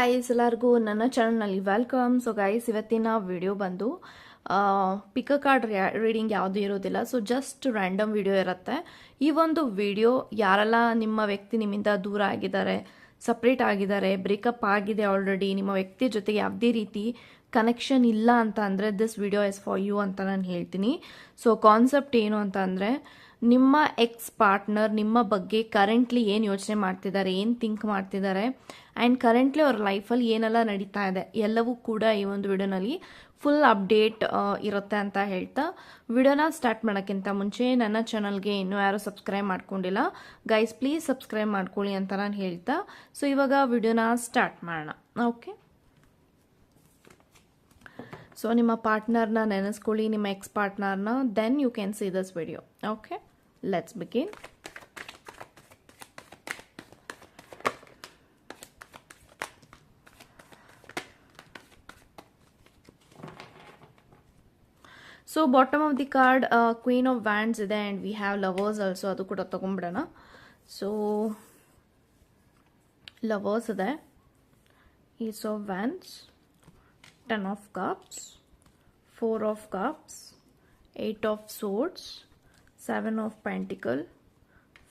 Guys ಎಲ್ಲರಿಗೂ ನನ್ನ ಚಾನಲ್ನಲ್ಲಿ ವೆಲ್ಕಮ್ ಸೊ ಗಾಯ್ಸ್ ಇವತ್ತಿನ ವಿಡಿಯೋ ಬಂದು ಪಿಕ ಕಾರ್ಡ್ ರೀಡಿಂಗ್ ಯಾವುದೂ ಇರೋದಿಲ್ಲ. ಸೊ ಜಸ್ಟ್ ರ್ಯಾಂಡಮ್ ವಿಡಿಯೋ ಇರುತ್ತೆ. ಈ ಒಂದು ವಿಡಿಯೋ ಯಾರೆಲ್ಲ ನಿಮ್ಮ ವ್ಯಕ್ತಿ ನಿಮ್ಮಿಂದ ದೂರ ಆಗಿದ್ದಾರೆ ಸಪ್ರೇಟ್ ಆಗಿದ್ದಾರೆ ಬ್ರೇಕಪ್ ಆಗಿದೆ ಆಲ್ರೆಡಿ ನಿಮ್ಮ ವ್ಯಕ್ತಿ ಜೊತೆಗೆ ಯಾವುದೇ ರೀತಿ ಕನೆಕ್ಷನ್ ಇಲ್ಲ ಅಂತ ಅಂದರೆ this video is for you ಅಂತ ನಾನು ಹೇಳ್ತೀನಿ. ಸೊ ಕಾನ್ಸೆಪ್ಟ್ ಏನು ಅಂತ ಅಂದರೆ ನಿಮ್ಮ ಎಕ್ಸ್ ಪಾರ್ಟ್ನರ್ ನಿಮ್ಮ ಬಗ್ಗೆ ಕರೆಂಟ್ಲಿ ಏನು ಯೋಚನೆ ಮಾಡ್ತಿದ್ದಾರೆ, ಏನು ಥಿಂಕ್ ಮಾಡ್ತಿದ್ದಾರೆ ಆ್ಯಂಡ್ ಕರೆಂಟ್ಲಿ ಅವ್ರ ಲೈಫಲ್ಲಿ ಏನೆಲ್ಲ ನಡೀತಾ ಇದೆ, ಎಲ್ಲವೂ ಕೂಡ ಈ ಒಂದು ವಿಡಿಯೋನಲ್ಲಿ ಫುಲ್ ಅಪ್ಡೇಟ್ ಇರುತ್ತೆ ಅಂತ ಹೇಳ್ತಾ ವಿಡಿಯೋನ ಸ್ಟಾರ್ಟ್ ಮಾಡೋಕ್ಕಿಂತ ಮುಂಚೆ ನನ್ನ ಚಾನಲ್ಗೆ ಇನ್ನೂ ಯಾರು ಸಬ್ಸ್ಕ್ರೈಬ್ ಮಾಡ್ಕೊಂಡಿಲ್ಲ. ಗೈಸ್ ಪ್ಲೀಸ್ ಸಬ್ಸ್ಕ್ರೈಬ್ ಮಾಡ್ಕೊಳ್ಳಿ ಅಂತ ನಾನು ಹೇಳ್ತಾ. ಸೊ ಇವಾಗ ವಿಡಿಯೋನ ಸ್ಟಾರ್ಟ್ ಮಾಡೋಣ. ಓಕೆ ಸೊ ನಿಮ್ಮ ಪಾರ್ಟ್ನರ್ನ ನೆನೆಸ್ಕೊಳ್ಳಿ, ನಿಮ್ಮ ex ಪಾರ್ಟ್ನರ್ನ then you can see this video okay let's begin so bottom of the card queen of wands ಇದೆ and we have lovers also ಅದು ಕೂಡ ತೊಗೊಂಬಿಡೋಣ ಸೊ ಲವರ್ಸ್ ಇದೆ. Ace of wands ten of cups four of cups eight of swords seven of pentacle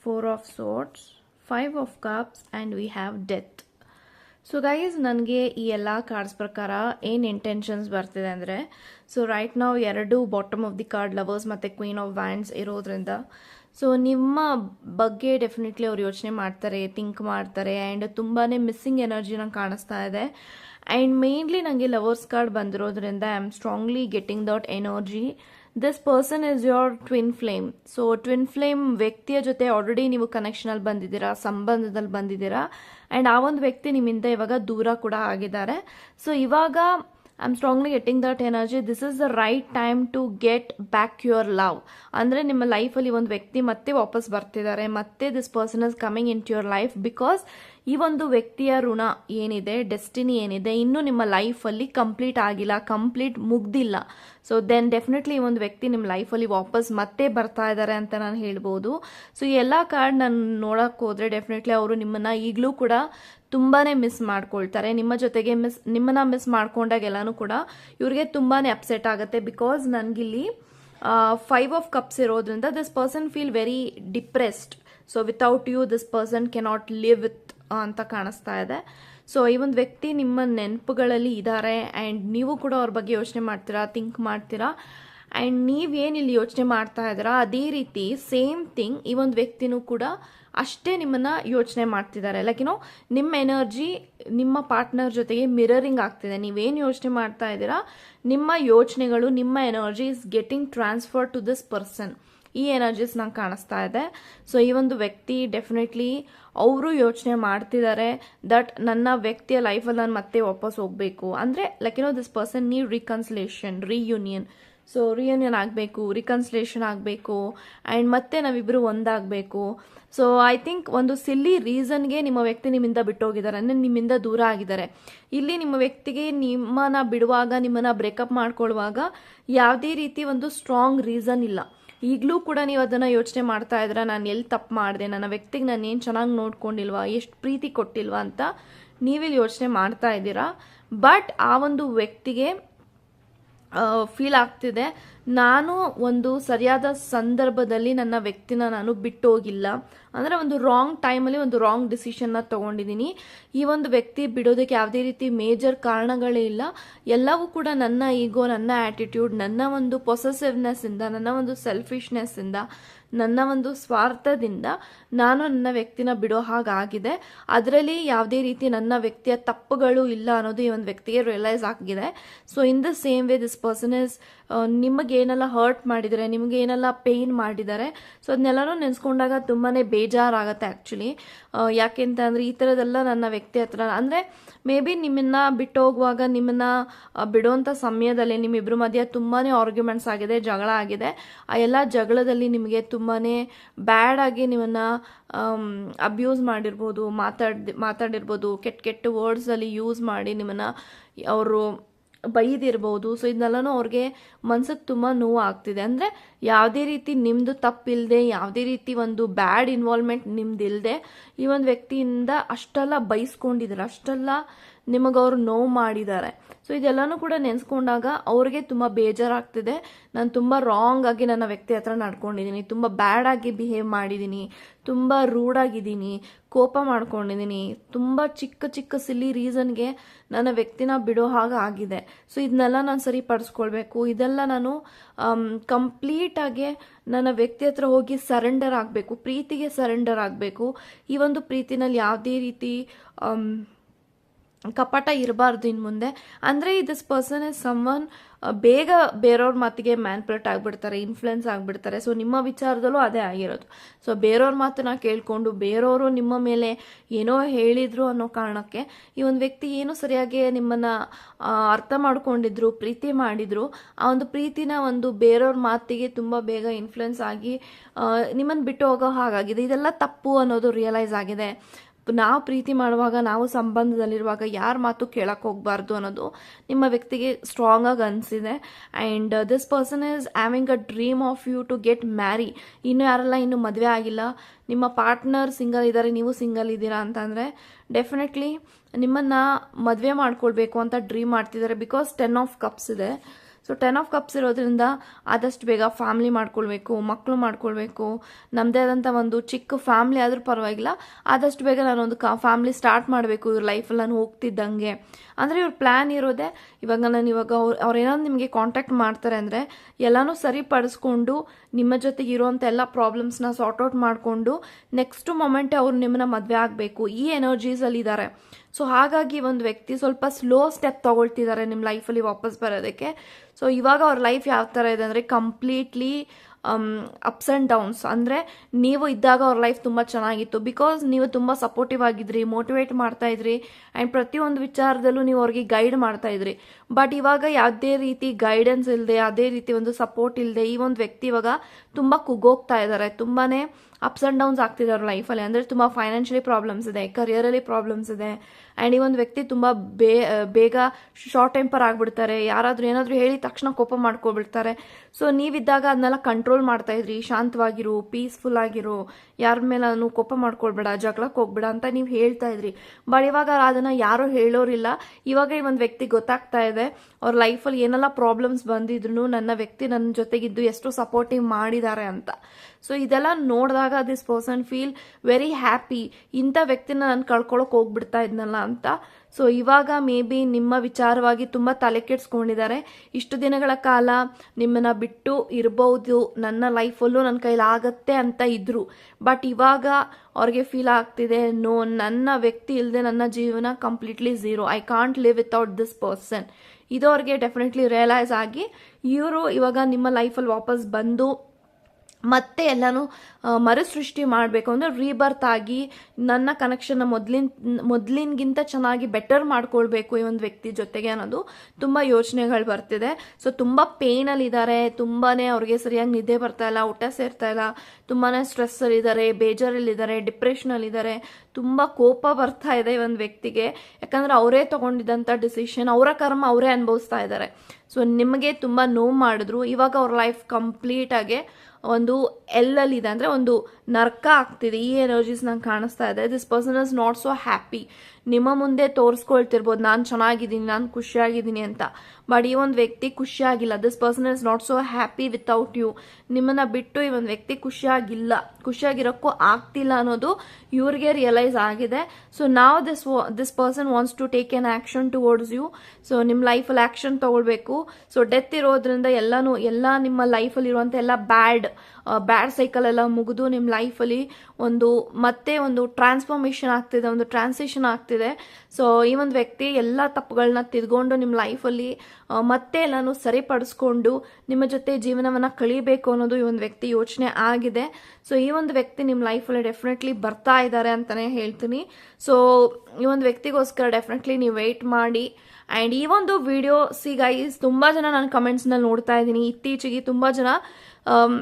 four of swords five of cups and we have death so guys ನನಗೆ ಈ ಎಲ್ಲ cards ಪ್ರಕಾರ ಏನು intentions ಬರ್ತಿದೆ ಅಂದರೆ so right ನಾವು ಎರಡು bottom of the card lovers ಮತ್ತು ಕ್ವೀನ್ ಆಫ್ ವ್ಯಾಂಡ್ಸ್ ಇರೋದ್ರಿಂದ ಸೊ ನಿಮ್ಮ ಬಗ್ಗೆ ಡೆಫಿನೆಟ್ಲಿ ಅವ್ರು ಯೋಚನೆ ಮಾಡ್ತಾರೆ ಥಿಂಕ್ ಮಾಡ್ತಾರೆ ಆ್ಯಂಡ್ ತುಂಬಾ ಮಿಸ್ಸಿಂಗ್ ಎನರ್ಜಿ ನಂಗೆ ಕಾಣಿಸ್ತಾ ಇದೆ. ಆ್ಯಂಡ್ ಮೇನ್ಲಿ ನನಗೆ ಲವರ್ಸ್ ಕಾರ್ಡ್ ಬಂದಿರೋದ್ರಿಂದ I am strongly getting that energy this person is your twin flame so twin flame ವ್ಯಕ್ತಿಯ ಜೊತೆ ಆಲ್ರೆಡಿ ನೀವು ಕನೆಕ್ಷನಲ್ಲಿ ಬಂದಿದ್ದೀರಾ ಸಂಬಂಧದಲ್ಲಿ ಬಂದಿದ್ದೀರಾ ಆ್ಯಂಡ್ ಆ ಒಂದು ವ್ಯಕ್ತಿ ನಿಮ್ಮಿಂದ ಇವಾಗ ದೂರ ಕೂಡ ಆಗಿದ್ದಾರೆ ಸೊ ಇವಾಗ I am strongly getting that energy this is the right time to get back your love ಅಂದರೆ ನಿಮ್ಮ ಲೈಫಲ್ಲಿ ಒಂದು ವ್ಯಕ್ತಿ ಮತ್ತೆ ವಾಪಸ್ ಬರ್ತಿದ್ದಾರೆ ಮತ್ತೆ this person is coming into your life because ಈ ಒಂದು ವ್ಯಕ್ತಿಯ ಋಣ ಏನಿದೆ ಡೆಸ್ಟಿನಿ ಏನಿದೆ, ಇನ್ನೂ ನಿಮ್ಮ ಲೈಫಲ್ಲಿ ಕಂಪ್ಲೀಟ್ ಆಗಿಲ್ಲ ಕಂಪ್ಲೀಟ್ ಮುಗ್ದಿಲ್ಲ. ಸೊ ದೆನ್ ಡೆಫಿನೆಟ್ಲಿ ಈ ಒಂದು ವ್ಯಕ್ತಿ ನಿಮ್ಮ ಲೈಫಲ್ಲಿ ವಾಪಸ್ ಮತ್ತೆ ಬರ್ತಾ ಇದ್ದಾರೆ ಅಂತ ನಾನು ಹೇಳ್ಬೋದು. ಸೊ ಈ ಎಲ್ಲ ಕಾರ್ಡ್ ನಾನು ನೋಡೋಕೆ ಹೋದರೆ ಡೆಫಿನೆಟ್ಲಿ ಅವರು ನಿಮ್ಮನ್ನು ಈಗಲೂ ಕೂಡ ತುಂಬಾ ಮಿಸ್ ಮಾಡ್ಕೊಳ್ತಾರೆ. ನಿಮ್ಮ ಜೊತೆಗೆ ಮಿಸ್ ನಿಮ್ಮನ್ನು ಮಿಸ್ ಮಾಡ್ಕೊಂಡಾಗೆಲ್ಲನೂ ಕೂಡ ಇವ್ರಿಗೆ ತುಂಬಾ ಅಪ್ಸೆಟ್ ಆಗುತ್ತೆ ಬಿಕಾಸ್ ನನಗಿಲ್ಲಿ ಫೈವ್ ಆಫ್ ಕಪ್ಸ್ ಇರೋದ್ರಿಂದ this person feel very depressed so without you this person cannot live with ಅಂತ ಕಾಣಿಸ್ತಾ ಇದೆ. ಸೊ ಈ ಒಂದು ವ್ಯಕ್ತಿ ನಿಮ್ಮ ನೆನಪುಗಳಲ್ಲಿ ಇದ್ದಾರೆ ಆ್ಯಂಡ್ ನೀವು ಕೂಡ ಅವ್ರ ಬಗ್ಗೆ ಯೋಚನೆ ಮಾಡ್ತೀರಾ ಥಿಂಕ್ ಮಾಡ್ತೀರಾ? ಆ್ಯಂಡ್ ನೀವೇನಿಲ್ಲಿ ಯೋಚನೆ ಮಾಡ್ತಾ ಇದ್ದೀರಾ? ಅದೇ ರೀತಿ ಸೇಮ್ ಥಿಂಗ್ ಈ ಒಂದು ವ್ಯಕ್ತಿನೂ ಕೂಡ ಅಷ್ಟೇ ನಿಮ್ಮನ್ನು ಯೋಚನೆ ಮಾಡ್ತಿದ್ದಾರೆ. ಲೈಕ್ ಏನೋ ನಿಮ್ಮ ಎನರ್ಜಿ ನಿಮ್ಮ ಪಾರ್ಟ್ನರ್ ಜೊತೆಗೆ ಮಿರರಿಂಗ್ ಆಗ್ತಿದೆ. ನೀವೇನು ಯೋಚನೆ ಮಾಡ್ತಾ ಇದ್ದೀರಾ? ನಿಮ್ಮ ಯೋಚನೆಗಳು, ನಿಮ್ಮ energy is getting transfer to this person ಈ ಎನರ್ಜೀಸ್ ನಂಗೆ ಕಾಣಿಸ್ತಾ ಇದೆ. ಸೊ ಈ ಒಂದು ವ್ಯಕ್ತಿ ಡೆಫಿನೆಟ್ಲಿ ಅವರು ಯೋಚನೆ ಮಾಡ್ತಿದ್ದಾರೆ ದಟ್ ನನ್ನ ವ್ಯಕ್ತಿಯ ಲೈಫಲ್ಲಿ ನಾನು ಮತ್ತೆ ವಾಪಸ್ ಹೋಗಬೇಕು. ಅಂದರೆ ಲೈಕ್ ನೋ ದಿಸ್ ಪರ್ಸನ್ ನೀವ್ ರಿಕನ್ಸಿಲೇಷನ್ ರೀಯೂನಿಯನ್ ಸೊ ರಿಯೂನಿಯನ್ ಆಗಬೇಕು ರಿಕನ್ಸಿಲೇಷನ್ ಆಗಬೇಕು ಆ್ಯಂಡ್ ಮತ್ತೆ ನಾವಿಬ್ಬರು ಒಂದಾಗಬೇಕು. ಸೊ ಐ ಥಿಂಕ್ ಒಂದು ಸಿಲ್ಲಿ ರೀಸನ್ಗೆ ನಿಮ್ಮ ವ್ಯಕ್ತಿ ನಿಮ್ಮಿಂದ ಬಿಟ್ಟೋಗಿದ್ದಾರೆ. ಅಂದರೆ, ನಿಮ್ಮಿಂದ ದೂರ ಆಗಿದ್ದಾರೆ. ಇಲ್ಲಿ ನಿಮ್ಮ ವ್ಯಕ್ತಿಗೆ ನಿಮ್ಮನ್ನ ಬಿಡುವಾಗ, ನಿಮ್ಮನ್ನ ಬ್ರೇಕಪ್ ಮಾಡ್ಕೊಳ್ಳುವಾಗ ಯಾವುದೇ ರೀತಿ ಒಂದು ಸ್ಟ್ರಾಂಗ್ ರೀಸನ್ ಇಲ್ಲ. ಈಗಲೂ ಕೂಡ ನೀವು ಅದನ್ನು ಯೋಚನೆ ಮಾಡ್ತಾ ಇದ್ರೆ ನಾನು ಎಲ್ಲಿ ತಪ್ಪು ಮಾಡಿದೆ? ನನ್ನ ವ್ಯಕ್ತಿಗೆ ನಾನು ಏನು ಚೆನ್ನಾಗಿ ನೋಡ್ಕೊಂಡಿಲ್ವಾ? ಎಷ್ಟು ಪ್ರೀತಿ ಕೊಟ್ಟಿಲ್ವಾ ಅಂತ ನೀವಿಲ್ಲಿ ಯೋಚನೆ ಮಾಡ್ತಾ ಇದ್ದೀರಾ? ಬಟ್ ಆ ಒಂದು ವ್ಯಕ್ತಿಗೆ ಫೀಲ್ ಆಗ್ತಿದೆ. ನಾನು ಒಂದು ಸರಿಯಾದ ಸಂದರ್ಭದಲ್ಲಿ ನನ್ನ ವ್ಯಕ್ತಿನ ನಾನು ಬಿಟ್ಟು ಹೋಗಿಲ್ಲ ಅಂದರೆ ಒಂದು ರಾಂಗ್ ಟೈಮಲ್ಲಿ ಒಂದು ರಾಂಗ್ ಡಿಸಿಷನ್ನ ತೊಗೊಂಡಿದ್ದೀನಿ. ಈ ಒಂದು ವ್ಯಕ್ತಿ ಬಿಡೋದಕ್ಕೆ ಯಾವುದೇ ರೀತಿ ಮೇಜರ್ ಕಾರಣಗಳೇ ಇಲ್ಲ. ಎಲ್ಲವೂ ಕೂಡ ನನ್ನ ಈಗೋ ನನ್ನ ಆ್ಯಟಿಟ್ಯೂಡ್ ನನ್ನ ಒಂದು ಪೊಸೆಸಿವ್ನೆಸ್ಸಿಂದ ನನ್ನ ಒಂದು ಸೆಲ್ಫಿಶ್ನೆಸ್ಸಿಂದ ನನ್ನ ಒಂದು ಸ್ವಾರ್ಥದಿಂದ ನಾನು ನನ್ನ ವ್ಯಕ್ತಿನ ಬಿಡೋ ಹಾಗಾಗಿದೆ. ಅದರಲ್ಲಿ ಯಾವುದೇ ರೀತಿ ನನ್ನ ವ್ಯಕ್ತಿಯ ತಪ್ಪುಗಳು ಇಲ್ಲ ಅನ್ನೋದು ಈ ಒಂದು ವ್ಯಕ್ತಿಗೆ ರಿಯಲೈಸ್ ಆಗಿದೆ. So in the same way this person is ನಿಮಗೆ ಏನೆಲ್ಲ ಹರ್ಟ್ ಮಾಡಿದರೆ ನಿಮಗೆ ಏನೆಲ್ಲ ಪೇಯ್ನ್ ಮಾಡಿದ್ದಾರೆ ಸೊ ಅದನ್ನೆಲ್ಲರೂ ನೆನೆಸ್ಕೊಂಡಾಗ ತುಂಬಾ ಬೇಜಾರಾಗುತ್ತೆ ಆ್ಯಕ್ಚುಲಿ ಯಾಕೆಂತ ಅಂದರೆ ಈ ಥರದೆಲ್ಲ ನನ್ನ ವ್ಯಕ್ತಿ ಹತ್ರ, ಅಂದರೆ ಮೇ ಬಿ ನಿಮ್ಮನ್ನು ಬಿಟ್ಟು ಹೋಗುವಾಗ ನಿಮ್ಮನ್ನ ಬಿಡುವಂಥ ಸಮಯದಲ್ಲಿ ನಿಮ್ಮಿಬ್ಬರ ಮಧ್ಯೆ ತುಂಬಾ ಆರ್ಗ್ಯುಮೆಂಟ್ಸ್ ಆಗಿದೆ, ಜಗಳ ಆಗಿದೆ. ಆ ಎಲ್ಲ ಜಗಳದಲ್ಲಿ ನಿಮಗೆ ತುಂಬಾ ಬ್ಯಾಡ್ ಆಗಿ ನಿಮ್ಮನ್ನ ಅಬ್ಯೂಸ್ ಮಾಡಿರ್ಬೋದು ಮಾತಾಡ್ ಮಾತಾಡಿರ್ಬೋದು, ಕೆಟ್ಟ ಕೆಟ್ಟ ವರ್ಡ್ಸಲ್ಲಿ ಯೂಸ್ ಮಾಡಿ ನಿಮ್ಮನ್ನು, ಅವರು ಬೈದಿರ್ಬೋದು. ಸೊ ಇದನ್ನೆಲ್ಲನೂ ಅವ್ರಿಗೆ ಮನ್ಸಿಗೆ ತುಂಬ ನೋವು ಆಗ್ತಿದೆ ಅಂದರೆ ಯಾವುದೇ ರೀತಿ ನಿಮ್ಮದು ತಪ್ಪಿಲ್ಲದೆ ಯಾವುದೇ ರೀತಿ ಒಂದು ಬ್ಯಾಡ್ ಇನ್ವಾಲ್ವ್ಮೆಂಟ್ ನಿಮ್ದಿಲ್ಲದೆ ಈ ಒಂದು ವ್ಯಕ್ತಿಯಿಂದ ಅಷ್ಟೆಲ್ಲ ಬೈಸ್ಕೊಂಡಿದ್ದಾರೆ ಅಷ್ಟೆಲ್ಲ ನಿಮಗೆ ಅವರು ನೋವು ಮಾಡಿದ್ದಾರೆ. ಸೊ ಇದೆಲ್ಲನೂ ಕೂಡ ನೆನೆಸ್ಕೊಂಡಾಗ ಅವ್ರಿಗೆ ತುಂಬ ಬೇಜಾರಾಗ್ತಿದೆ. ನಾನು ತುಂಬ ರಾಂಗ್ ಆಗಿ ನನ್ನ ವ್ಯಕ್ತಿ ಹತ್ರ ನಡ್ಕೊಂಡಿದ್ದೀನಿ ತುಂಬ ಬ್ಯಾಡ್ ಆಗಿ ಬಿಹೇವ್ ಮಾಡಿದ್ದೀನಿ ತುಂಬ ರೂಡಾಗಿದ್ದೀನಿ ಕೋಪ ಮಾಡ್ಕೊಂಡಿದ್ದೀನಿ ತುಂಬ ಚಿಕ್ಕ ಚಿಕ್ಕ ಸಿಲ್ಲಿ ರೀಸನ್ಗೆ ನನ್ನ ವ್ಯಕ್ತಿನ ಬಿಡೋ ಹಾಗೆ ಆಗಿದೆ. ಸೊ ಇದನ್ನೆಲ್ಲ ನಾನು ಸರಿಪಡಿಸ್ಕೊಳ್ಬೇಕು. ಇದೆಲ್ಲ ನಾನು ಕಂಪ್ಲೀಟಾಗಿ ನನ್ನ ವ್ಯಕ್ತಿ ಹತ್ರ ಹೋಗಿ ಸರೆಂಡರ್ ಆಗಬೇಕು. ಪ್ರೀತಿಗೆ ಸರೆಂಡರ್ ಆಗಬೇಕು. ಈ ಒಂದು ಪ್ರೀತಿನಲ್ಲಿ ಯಾವುದೇ ರೀತಿ ಆಮ್, ಕಪಟ ಇರಬಾರ್ದು ಇನ್ನು ಮುಂದೆ. ಅಂದರೆ ದಿಸ್ ಪರ್ಸನ್ ಇಸ್ ಸಮ್ವನ್ ಬೇಗ ಬೇರೆಯವ್ರ ಮಾತಿಗೆ ಮ್ಯಾನ್ಪುಲೇಟ್ ಆಗಿಬಿಡ್ತಾರೆ ಇನ್ಫ್ಲುಯೆನ್ಸ್ ಆಗಿಬಿಡ್ತಾರೆ. ಸೊ ನಿಮ್ಮ ವಿಚಾರದಲ್ಲೂ ಅದೇ ಆಗಿರೋದು. ಸೊ ಬೇರೆಯವ್ರ ಮಾತನ್ನ ಕೇಳಿಕೊಂಡು ಬೇರೆಯವರು ನಿಮ್ಮ ಮೇಲೆ ಏನೋ ಹೇಳಿದ್ರು ಅನ್ನೋ ಕಾರಣಕ್ಕೆ ಈ ಒಂದು ವ್ಯಕ್ತಿ ಏನು ಸರಿಯಾಗಿ ನಿಮ್ಮನ್ನು ಅರ್ಥ ಮಾಡ್ಕೊಂಡಿದ್ರು, ಪ್ರೀತಿ ಮಾಡಿದ್ರು, ಆ ಒಂದು ಪ್ರೀತಿನ ಒಂದು ಬೇರೆಯವ್ರ ಮಾತಿಗೆ ತುಂಬ ಬೇಗ ಇನ್ಫ್ಲುಯೆನ್ಸ್ ಆಗಿ ನಿಮ್ಮನ್ನು ಬಿಟ್ಟು ಹೋಗೋ ಹಾಗಾಗಿದೆ. ಇದೆಲ್ಲ ತಪ್ಪು ಅನ್ನೋದು ರಿಯಲೈಸ್ ಆಗಿದೆ. ನಾವು ಪ್ರೀತಿ ಮಾಡುವಾಗ, ನಾವು ಸಂಬಂಧದಲ್ಲಿರುವಾಗ ಯಾರ ಮಾತು ಕೇಳಕ್ಕೆ ಹೋಗಬಾರ್ದು ಅನ್ನೋದು ನಿಮ್ಮ ವ್ಯಕ್ತಿಗೆ ಸ್ಟ್ರಾಂಗ್ ಆಗಿ ಅನಿಸಿದೆ. And this person is having a dream of you to get marry ಇನ್ನು ಯಾರೆಲ್ಲ ಇನ್ನೂ ಮದುವೆ ಆಗಿಲ್ಲ, ನಿಮ್ಮ ಪಾರ್ಟ್ನರ್ ಸಿಂಗಲ್ ಇದ್ದಾರೆ ನೀವು ಸಿಂಗಲ್ ಇದ್ದೀರಾ ಅಂತಂದರೆ ಡೆಫಿನೆಟ್ಲಿ ನಿಮ್ಮನ್ನು ಮದುವೆ ಮಾಡ್ಕೊಳ್ಬೇಕು ಅಂತ ಡ್ರೀಮ್ ಮಾಡ್ತಿದ್ದಾರೆ ಬಿಕಾಸ್ ಟೆನ್ ಆಫ್ ಕಪ್ಸ್ ಇದೆ. ಸೊ ಟೆನ್ ಆಫ್ ಕಪ್ಸ್ ಇರೋದ್ರಿಂದ ಆದಷ್ಟು ಬೇಗ ಫ್ಯಾಮ್ಲಿ ಮಾಡ್ಕೊಳ್ಬೇಕು ಮಕ್ಕಳು ಮಾಡ್ಕೊಳ್ಬೇಕು. ನಮ್ಮದೇ ಆದಂಥ ಒಂದು ಚಿಕ್ಕ ಫ್ಯಾಮ್ಲಿ ಆದರೂ ಪರವಾಗಿಲ್ಲ. ಆದಷ್ಟು ಬೇಗ ನಾನೊಂದು ಕಾ ಫ್ಯಾಮ್ಲಿ ಸ್ಟಾರ್ಟ್ ಮಾಡಬೇಕು ಇವ್ರ ಲೈಫಲ್ಲಿ ನಾನು ಹೋಗ್ತಿದ್ದಂಗೆ. ಅಂದರೆ ಇವ್ರ ಪ್ಲ್ಯಾನ್ ಇರೋದೆ ಇವಾಗ ನಾನು ಇವಾಗ ಅವ್ರು ಅವ್ರೇನಾದ್ರು ನಿಮಗೆ ಕಾಂಟ್ಯಾಕ್ಟ್ ಮಾಡ್ತಾರೆ ಅಂದರೆ ಎಲ್ಲನೂ ಸರಿಪಡಿಸ್ಕೊಂಡು ನಿಮ್ಮ ಜೊತೆಗೆ ಇರುವಂಥ ಎಲ್ಲ ಪ್ರಾಬ್ಲಮ್ಸ್ನ ಸಾರ್ಟ್ ಔಟ್ ಮಾಡಿಕೊಂಡು ನೆಕ್ಸ್ಟ್ ಮೊಮೆಂಟೇ ಅವ್ರು ನಿಮ್ಮನ್ನ ಮದುವೆ ಆಗಬೇಕು. ಈ ಎನರ್ಜೀಸಲ್ಲಿ ಇದ್ದಾರೆ ಸೊ ಹಾಗಾಗಿ ಒಂದು ವ್ಯಕ್ತಿ ಸ್ವಲ್ಪ ಸ್ಲೋ ಸ್ಟೆಪ್ ತಗೊಳ್ತಿದ್ದಾರೆ ನಿಮ್ಮ ಲೈಫಲ್ಲಿ ವಾಪಸ್ ಬರೋದಕ್ಕೆ. ಸೊ ಇವಾಗ ಅವ್ರ ಲೈಫ್ ಯಾವ ಥರ ಇದೆ ಅಂದರೆ ಕಂಪ್ಲೀಟ್ಲಿ ಅಪ್ಸ್ ಆ್ಯಂಡ್ ಡೌನ್ಸ್ ಅಂದರೆ ನೀವು ಇದ್ದಾಗ ಅವ್ರ ಲೈಫ್ ತುಂಬ ಚೆನ್ನಾಗಿತ್ತು. ಬಿಕಾಸ್ ನೀವು ತುಂಬ ಸಪೋರ್ಟಿವ್ ಆಗಿದ್ರಿ ಮೋಟಿವೇಟ್ ಮಾಡ್ತಾ ಇದ್ರಿ ಆ್ಯಂಡ್ ಪ್ರತಿಯೊಂದು ವಿಚಾರದಲ್ಲೂ ನೀವು ಅವ್ರಿಗೆ ಗೈಡ್ ಮಾಡ್ತಾ ಇದ್ರಿ. ಬಟ್ ಇವಾಗ ಯಾವುದೇ ರೀತಿ ಗೈಡೆನ್ಸ್ ಇಲ್ಲದೆ ಯಾವುದೇ ರೀತಿ ಒಂದು ಸಪೋರ್ಟ್ ಇಲ್ಲದೆ ಈ ಒಂದು ವ್ಯಕ್ತಿ ಇವಾಗ ತುಂಬ ಕುಗ್ಗೋಗ್ತಾ ಇದ್ದಾರೆ ತುಂಬಾ ಅಪ್ಸ್ ಆ್ಯಂಡ್ ಡೌನ್ಸ್ ಆಗ್ತಿದೆ ಅವ್ರ ಲೈಫಲ್ಲಿ ಅಂದರೆ ತುಂಬ ಫೈನಾನ್ಷಿಯಲಿ ಪ್ರಾಬ್ಲಮ್ಸ್ ಇದೆ ಕರಿಯರಲ್ಲಿ ಪ್ರಾಬ್ಲಮ್ಸ್ ಇದೆ. ಆ್ಯಂಡ್ ಈ ಒಂದು ವ್ಯಕ್ತಿ ತುಂಬ ಬೇ, ಬೇಗ ಶಾರ್ಟ್ ಟೆಂಪರ್ ಆಗಿಬಿಡ್ತಾರೆ. ಯಾರಾದರೂ ಏನಾದರೂ ಹೇಳಿ ತಕ್ಷಣ ಕೋಪ ಮಾಡ್ಕೊಬಿಡ್ತಾರೆ. ಸೊ ನೀವಿದ್ದಾಗ ಅದನ್ನೆಲ್ಲ ಕಂಟ್ರೋಲ್ ಮಾಡ್ತಾ ಇದ್ರಿ. ಶಾಂತವಾಗಿರು ಪೀಸ್ಫುಲ್ ಆಗಿರು. ಯಾರ ಮೇಲೆ ಕೋಪ ಮಾಡ್ಕೊಳ್ಬೇಡ, ಜಗಳಕ್ಕೆ ಹೋಗ್ಬೇಡ ಅಂತ ನೀವು ಹೇಳ್ತಾ ಇದ್ರಿ. ಬಟ್ ಇವಾಗ ಅದನ್ನು ಯಾರೂ ಹೇಳೋರಿಲ್ಲ. ಇವಾಗ ಈ ಒಂದು ವ್ಯಕ್ತಿ ಗೊತ್ತಾಗ್ತಾ ಇದೆ. ಅವ್ರ ಲೈಫಲ್ಲಿ ಏನೆಲ್ಲ ಪ್ರಾಬ್ಲಮ್ಸ್ ಬಂದಿದ್ರು ನನ್ನ ವ್ಯಕ್ತಿ ನನ್ನ ಜೊತೆಗಿದ್ದು ಎಷ್ಟು ಸಪೋರ್ಟಿವ್ ಮಾಡಿದ್ದಾರೆ ಅಂತ. ಸೊ ಇದೆಲ್ಲ ನೋಡಿದಾಗ this person feel very happy ಇಂಥ ವ್ಯಕ್ತಿನ ನಾನು ಕಳ್ಕೊಳಕ್ ಹೋಗ್ಬಿಡ್ತಾ ಇದ್ನಲ್ಲ ಅಂತ. ಸೊ ಇವಾಗ ಮೇ ಬಿ ನಿಮ್ಮ ವಿಚಾರವಾಗಿ ತುಂಬ ತಲೆ ಕೆಡ್ಸ್ಕೊಂಡಿದ್ದಾರೆ. ಇಷ್ಟು ದಿನಗಳ ಕಾಲ ನಿಮ್ಮನ್ನ ಬಿಟ್ಟು ಇರಬಹುದು ನನ್ನ ಲೈಫಲ್ಲೂ ನನ್ನ ಕೈಲಾಗತ್ತೆ ಅಂತ ಇದ್ರು. ಬಟ್ ಇವಾಗ ಅವ್ರಿಗೆ ಫೀಲ್ ಆಗ್ತಿದೆ ನೋ ನನ್ನ ವ್ಯಕ್ತಿ ಇಲ್ಲದೆ ನನ್ನ ಜೀವನ completely zero I can't live without this person ಇದು ಅವ್ರಿಗೆ ಡೆಫಿನೆಟ್ಲಿ ರಿಯಲೈಸ್ ಆಗಿ, ಇವರು ಇವಾಗ ನಿಮ್ಮ ಲೈಫಲ್ಲಿ ವಾಪಸ್ ಬಂದು ಮತ್ತೆ ಎಲ್ಲನೂ ಮರುಸೃಷ್ಟಿ ಮಾಡಬೇಕು ಅಂದರೆ ರೀಬರ್ತ್ ಆಗಿ ನನ್ನ ಕನೆಕ್ಷನ್ನ ಮೊದಲಿನ, ಮೊದಲಿನಗಿಂತ ಚೆನ್ನಾಗಿ ಬೆಟರ್ ಮಾಡ್ಕೊಳ್ಬೇಕು ಈ ಒಂದು ವ್ಯಕ್ತಿ ಜೊತೆಗೆ ಅನ್ನೋದು ತುಂಬ ಯೋಚನೆಗಳು ಬರ್ತಿದೆ. ಸೊ ತುಂಬ ಪೇಯ್ನಲ್ಲಿದ್ದಾರೆ ತುಂಬಾ ಅವ್ರಿಗೆ ಸರಿಯಾಗಿ ನಿದ್ದೆ ಬರ್ತಾ ಇಲ್ಲ, ಊಟ ಸೇರ್ತಾ ಇಲ್ಲ ತುಂಬಾ ಸ್ಟ್ರೆಸ್ಸಲ್ಲಿದ್ದಾರೆ ಬೇಜಾರಲ್ಲಿದ್ದಾರೆ ಡಿಪ್ರೆಷನಲ್ಲಿದ್ದಾರೆ ತುಂಬ ಕೋಪ ಬರ್ತಾ ಇದೆ ಈ ಒಂದು ವ್ಯಕ್ತಿಗೆ. ಯಾಕಂದರೆ ಅವರೇ ತೊಗೊಂಡಿದ್ದಂಥ ಡಿಸಿಷನ್ ಅವರ ಕರ್ಮ ಅವರೇ ಅನುಭವಿಸ್ತಾ ಇದ್ದಾರೆ ಸೊ ನಿಮಗೆ ತುಂಬ ನೋವು ಮಾಡಿದ್ರು. ಇವಾಗ ಅವ್ರ ಲೈಫ್ ಕಂಪ್ಲೀಟಾಗಿ ಒಂದು ಎಲ್ಲಲ್ಲಿದೆ ಅಂದರೆ ಒಂದು ನರ್ಕ ಆಗ್ತಿದೆ. ಈ ಎನರ್ಜೀಸ್ ನಂಗೆ ಕಾಣಿಸ್ತಾ ಇದೆ. This person is not so happy ನಿಮ್ಮ ಮುಂದೆ ತೋರಿಸ್ಕೊಳ್ತಿರ್ಬೋದು. ನಾನು ಚೆನ್ನಾಗಿದ್ದೀನಿ, ನಾನು ಖುಷಿಯಾಗಿದ್ದೀನಿ ಅಂತ. ಬಟ್ ಈ ಒಂದು ವ್ಯಕ್ತಿ ಖುಷಿಯಾಗಿಲ್ಲ. This person is not so happy without you ನಿಮ್ಮನ್ನ ಬಿಟ್ಟು ಈ ಒಂದು ವ್ಯಕ್ತಿ ಖುಷಿಯಾಗಿಲ್ಲ. ಖುಷಿಯಾಗಿರೋಕ್ಕೂ ಆಗ್ತಿಲ್ಲ ಅನ್ನೋದು ಇವ್ರಿಗೆ ರಿಯಲೈಸ್ ಆಗಿದೆ. ಸೊ ನಾವು this this person wants to take an action towards you so ನಿಮ್ಮ ಲೈಫಲ್ಲಿ ಆ್ಯಕ್ಷನ್ ತಗೊಳ್ಬೇಕು. ಸೊ ಡೆತ್ ಇರೋದ್ರಿಂದ ಎಲ್ಲನೂ, ಎಲ್ಲ ನಿಮ್ಮ ಲೈಫಲ್ಲಿ ಇರುವಂತ ಎಲ್ಲ ಬ್ಯಾಡ್ ಬ್ಯಾಡ್ ಸೈಕಲ್ ಎಲ್ಲ ಮುಗಿದು ನಿಮ್ಮ ಲೈಫಲ್ಲಿ ಒಂದು ಮತ್ತೆ ಒಂದು ಟ್ರಾನ್ಸ್ಫಾರ್ಮೇಷನ್ ಆಗ್ತಿದೆ, ಒಂದು ಟ್ರಾನ್ಸಿಷನ್ ಆಗ್ತಿದೆ. ಸೊ ಈ ಒಂದು ವ್ಯಕ್ತಿ ಎಲ್ಲ ತಪ್ಪುಗಳನ್ನ ತಿದ್ಕೊಂಡು ನಿಮ್ಮ ಲೈಫಲ್ಲಿ ಮತ್ತೆ ಎಲ್ಲಾನು ಸರಿಪಡಿಸ್ಕೊಂಡು ನಿಮ್ಮ ಜೊತೆ ಜೀವನವನ್ನು ಕಳಿಬೇಕು ಅನ್ನೋದು ಈ ಒಂದು ವ್ಯಕ್ತಿ ಯೋಚನೆ ಆಗಿದೆ. ಸೊ ಈ ಒಂದು ವ್ಯಕ್ತಿ ನಿಮ್ಮ ಲೈಫಲ್ಲಿ ಡೆಫಿನೆಟ್ಲಿ ಬರ್ತಾ ಇದ್ದಾರೆ ಅಂತಲೇ ಹೇಳ್ತೀನಿ. ಸೊ ಈ ಒಂದು ವ್ಯಕ್ತಿಗೋಸ್ಕರ ಡೆಫಿನೆಟ್ಲಿ ನೀವು ವೆಯ್ಟ್ ಮಾಡಿ. ಆ್ಯಂಡ್ ಈ ಒಂದು ವಿಡಿಯೋ ಸಿ ಗೈಸ್ ತುಂಬ ಜನ ನಾನು ಕಮೆಂಟ್ಸ್ನಲ್ಲಿ ನೋಡ್ತಾ ಇದ್ದೀನಿ. ಇತ್ತೀಚೆಗೆ ತುಂಬ ಜನ ಆಮ್,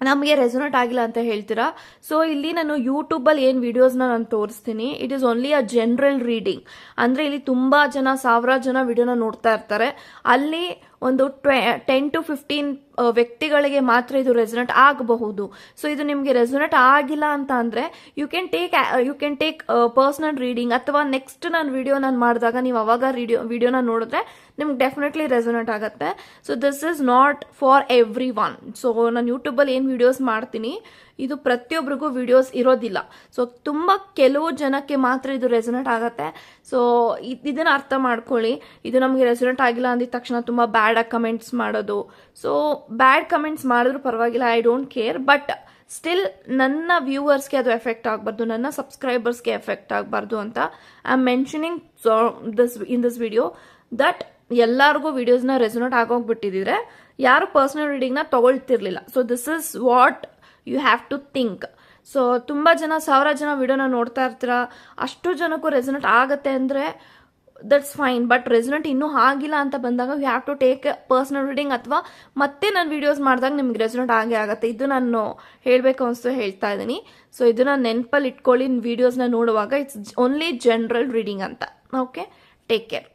ನಮಗೆ ರೆಸೊನೇಟ್ ಆಗಿಲ್ಲ ಅಂತ ಹೇಳ್ತೀರಾ? ಸೊ ಇಲ್ಲಿ ನಾನು ಯೂಟ್ಯೂಬಲ್ಲಿ ಏನು ವಿಡಿಯೋಸ್ನ ನಾನು ತೋರಿಸ್ತೀನಿ. It is only a general reading ಅಂದರೆ ಇಲ್ಲಿ ತುಂಬ ಜನ ಸಾವಿರಾರು ಜನ ವಿಡಿಯೋನ ನೋಡ್ತಾ ಇರ್ತಾರೆ. ಅಲ್ಲಿ ಒಂದು ಟ್ವೆ ಟೆನ್ ಟು ಫಿಫ್ಟೀನ್ ವ್ಯಕ್ತಿಗಳಿಗೆ ಮಾತ್ರ ಇದು ರೆಸೊನೆಟ್ ಆಗಬಹುದು. ಸೊ ಇದು ನಿಮಗೆ ರೆಸೊನೆಟ್ ಆಗಿಲ್ಲ ಅಂತ ಅಂದರೆ you can take you can take personal reading ಅಥವಾ ನೆಕ್ಸ್ಟ್ ನಾನು ವಿಡಿಯೋ ನಾನು ಮಾಡಿದಾಗ ನೀವು ಅವಾಗ ವಿಡಿಯೋ ವಿಡಿಯೋನ ನೋಡಿದ್ರೆ ನಿಮ್ಗೆ ಡೆಫಿನೆಟ್ಲಿ ರೆಸೊನೆಟ್ ಆಗುತ್ತೆ. So this is not for everyone so ನಾನು ಯೂಟ್ಯೂಬಲ್ಲಿ ಏನು ವಿಡಿಯೋಸ್ ಮಾಡ್ತೀನಿ, ಇದು ಪ್ರತಿಯೊಬ್ಬರಿಗೂ ವಿಡಿಯೋಸ್ ಇರೋದಿಲ್ಲ. ಸೊ ತುಂಬ ಕೆಲವು ಜನಕ್ಕೆ ಮಾತ್ರ ಇದು ರೆಸೊನೆಟ್ ಆಗುತ್ತೆ. ಸೊ ಇದನ್ನ ಅರ್ಥ ಮಾಡ್ಕೊಳ್ಳಿ. ಇದು ನಮಗೆ ರೆಸೊನೇಟ್ ಆಗಿಲ್ಲ ಅಂದಿದ ತಕ್ಷಣ ತುಂಬ ಬ್ಯಾಡಾಗಿ ಕಮೆಂಟ್ಸ್ ಮಾಡೋದು. ಸೊ ಬ್ಯಾಡ್ ಕಮೆಂಟ್ಸ್ ಮಾಡಿದ್ರು ಪರವಾಗಿಲ್ಲ I don't care but still ನನ್ನ ವ್ಯೂವರ್ಸ್ಗೆ ಅದು ಎಫೆಕ್ಟ್ ಆಗಬಾರ್ದು, ನನ್ನ ಸಬ್ಸ್ಕ್ರೈಬರ್ಸ್ಗೆ ಎಫೆಕ್ಟ್ ಆಗಬಾರ್ದು ಅಂತ I am mentioning this in this video that ಎಲ್ಲರಿಗೂ ವಿಡಿಯೋಸ್ನ ರೆಸೊನೇಟ್ ಆಗೋಗ್ಬಿಟ್ಟಿದ್ರೆ ಯಾರು ಪರ್ಸನಲ್ ರೀಡಿಂಗ್ನ ತಗೊಳ್ತಿರ್ಲಿಲ್ಲ. So this is what you have to think so ತುಂಬ ಜನ ಸಾವಿರ ಜನ ವಿಡಿಯೋನ ನೋಡ್ತಾ ಇರ್ತೀರ, ಅಷ್ಟು ಜನಕ್ಕೂ ರೆಸೊನೇಟ್ ಆಗುತ್ತೆ ಅಂದರೆ ದಟ್ಸ್ ಫೈನ್ ಬಟ್ ರೆಸೊನೇಟ್ ಇನ್ನೂ ಆಗಿಲ್ಲ ಅಂತ ಬಂದಾಗ you have to take personal reading ಅಥವಾ ಮತ್ತೆ ನಾನು ವಿಡಿಯೋಸ್ ಮಾಡಿದಾಗ ನಿಮ್ಗೆ ರೆಸೊನೇಟ್ ಆಗೇ ಆಗುತ್ತೆ. ಇದು ನಾನು ಹೇಳಬೇಕು ಅನಿಸ್ತು ಹೇಳ್ತಾ ಇದ್ದೀನಿ. ಸೊ ಇದನ್ನ ನೆನಪಲ್ಲಿ ಇಟ್ಕೊಳ್ಳಿ ವಿಡಿಯೋಸ್ನ ನೋಡುವಾಗ ಇಟ್ಸ್ ಓನ್ಲಿ ಜನರಲ್ ರೀಡಿಂಗ್ ಅಂತ. Okay take care